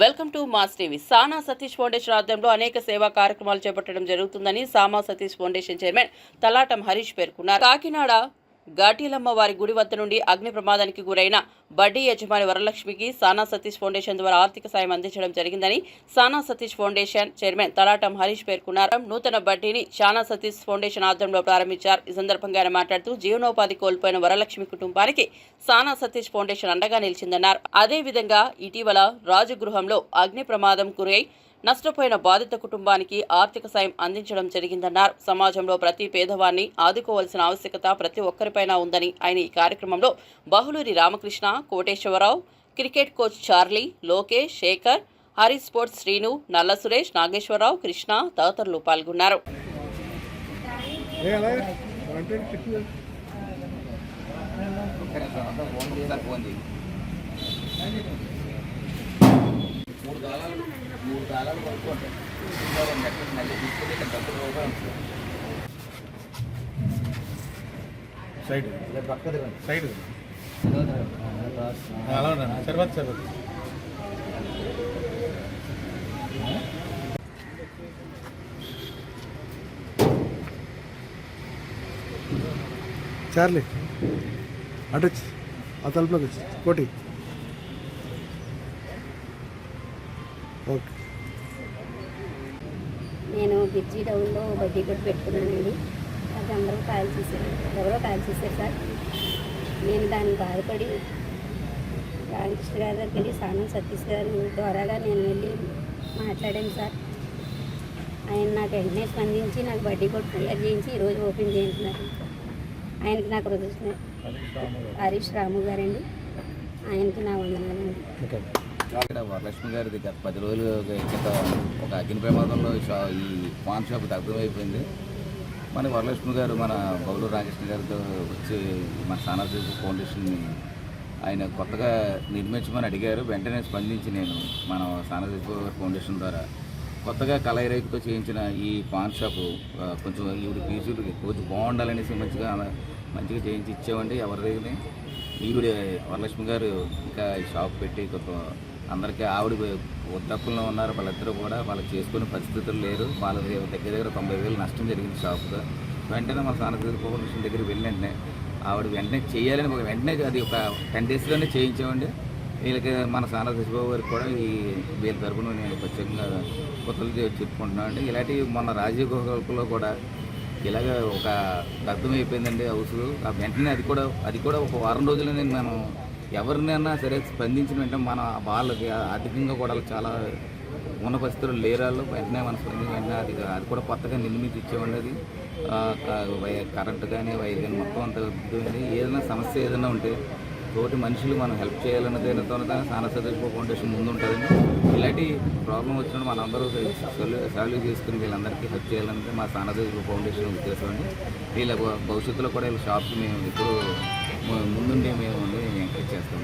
Welcome to mass TV. Sana Satish foundation ఆధ్వర్యంలో అనేక సేవా కార్యక్రమాలు చేపట్టడం జరుగుతుందని సామా సతీష్ ఫౌండేషన్ చైర్మన్ తలాటం హరీష్ పేర్కొన్నారు. కాకినాడ ఘాటీలమ్మ వారి గుడి వద్ద నుండి అగ్ని ప్రమాదానికి గురైన బడ్డీ యజమాని వరలక్ష్మికి సానా సతీష్ ఫౌండేషన్ ద్వారా ఆర్థిక సాయం అందించడం జరిగిందని సానా సతీష్ ఫౌండేషన్ చైర్మన్ తలాటం హరీష్ పేర్కొన్నారు. నూతన బడ్డీని సానా సతీష్ ఫౌండేషన్ ఆధ్వర్యంలో ప్రారంభించారు. ఈ సందర్భంగా ఆయన మాట్లాడుతూ జీవనోపాధి కోల్పోయిన వరలక్ష్మి కుటుంబానికి సానా సతీష్ ఫౌండేషన్ అండగా నిలిచిందన్నారు. అదేవిధంగా ఇటీవల రాజగృహంలో అగ్ని ప్రమాదం గురై నష్టపోయిన బాధిత కుటుంబానికి ఆర్థిక సాయం అందించడం జరిగిందన్నారు. సమాజంలో ప్రతి పేదవాన్ని ఆదుకోవాల్సిన ఆవశ్యకత ప్రతి ఒక్కరిపైన ఉందని ఆయన ఈ కార్యక్రమంలో Bahuluri Ramakrishna Koteswararao cricket coach Charlie Lokesh Sekhar Hari sports Srinu Nalla Suresh Nageswararao Krishna తదితరులు పాల్గొన్నారు. ఫోన్ మూడు కాలాలు మూడు కాలాలు కొనుక్కోండి నెక్స్ట్ మళ్ళీ తీసుకెళ్ళి ఇక్కడ డబ్బులు రూపాయలు సైడ్. సైడ్. అలా సరిపోతుంది సరిపోతుంది చార్లీ అటు వచ్చి ఆ తలుపులోకి వచ్చి కోటి. ఓకే. నేను బిర్జీ టౌన్లో బడ్డీ కొట్టు పెట్టుకున్నానండి. అది అందరూ కాల్ చేశారు ఎవరో కాల్ చేశారు సార్. నేను దానికి బాధపడి రామకృష్ణ గారి దగ్గరికి వెళ్ళి సానం సతీష్ గారి ద్వారాగా నేను వెళ్ళి మాట్లాడాను సార్. ఆయన నాకు వెంటనే స్పందించి నాకు బడ్డీ కొట్టు తయారు చేయించి ఈరోజు ఓపెన్ చేయించినారు ఆయనకి నాకు కృతజ్ఞ హరీష్ రాము గారండి. ఆయనకి నా వందనాలండి. ఇక్కడ వరలక్ష్మి గారిది గత పది రోజులు క్రితం ఒక అగ్ని ప్రమాదంలో ఈ షా ఈ పాన్ షాప్ దగ్ధమైపోయింది మన వరలక్ష్మి గారు మన బౌలు రామకృష్ణ గారితో వచ్చి మన సానాజీ ఫౌండేషన్ని ఆయన కొత్తగా నిర్మించమని అడిగారు. వెంటనే స్పందించి నేను మన సానాజీ ఫౌండేషన్ ద్వారా కొత్తగా కలైరైతో చేయించిన ఈ పాన్ షాపు కొంచెం ఈవిడ ఫీజులు కొంచెం బాగుండాలనేసి మంచిగా మంచిగా చేయించి ఇచ్చామండి ఎవరి ఈవిడ వరలక్ష్మి గారు ఇంకా ఈ షాప్ పెట్టి కొంత అందరికీ ఆవిడ ఉద్దప్పుల్లో ఉన్నారు. వాళ్ళిద్దరూ కూడా వాళ్ళు చేసుకునే పరిస్థితులు లేరు. వాళ్ళ దగ్గర దగ్గర తొంభై వేలు నష్టం జరిగింది షాప్లో వెంటనే మన సానగిరి ఫౌండేషన్ దగ్గర వెళ్ళి ఆవిడ వెంటనే చేయాలని ఒక వెంటనే అది ఒక టెన్ డేస్లోనే చేయించామండి. వీళ్ళకి మన సానా శశిబాబు గారికి కూడా ఈ వీళ్ళ తరపున నేను ప్రత్యేకంగా కొత్తలు చెప్పుకుంటున్నాను అండి ఇలాంటి మొన్న రాజీవ్ కూడా ఇలాగ ఒక దగ్ధం అయిపోయిందండి హౌస్ ఆ వెంటనే అది కూడా అది కూడా ఒక వారం రోజులు నేను మనం ఎవరినైనా సరే స్పందించిన వెంటనే మన వాళ్ళకి ఆర్థికంగా కూడా చాలా ఉన్న పరిస్థితులు లేరాళ్ళు వెంటనే మన స్పందించిన వెంటనే అది అది కూడా కొత్తగా నిర్మించి ఇచ్చేవాడి అది వై- కరెంటు కానీ వైర్ కానీ మొత్తం అంత ఉంది ఏదైనా సమస్య ఏదైనా ఉంటే తోటి మనుషులు మనం హెల్ప్ చేయాలన్నదేతో సానా సతీష్ ఫౌండేషన్ ముందు ఉంటుందండి. ఇలాంటి ప్రాబ్లం వచ్చినప్పుడు మనందరూ సాల్వ్ చేసుకుని వీళ్ళందరికీ హెల్ప్ చేయాలన్నది మా సానా ఫౌండేషన్ ఉద్దేశం అండి. వీళ్ళ భవిష్యత్తులో కూడా వీళ్ళ షాప్కి మేము ఇప్పుడు ముందుండి మేము ఎంకరేజ్ చేస్తాం.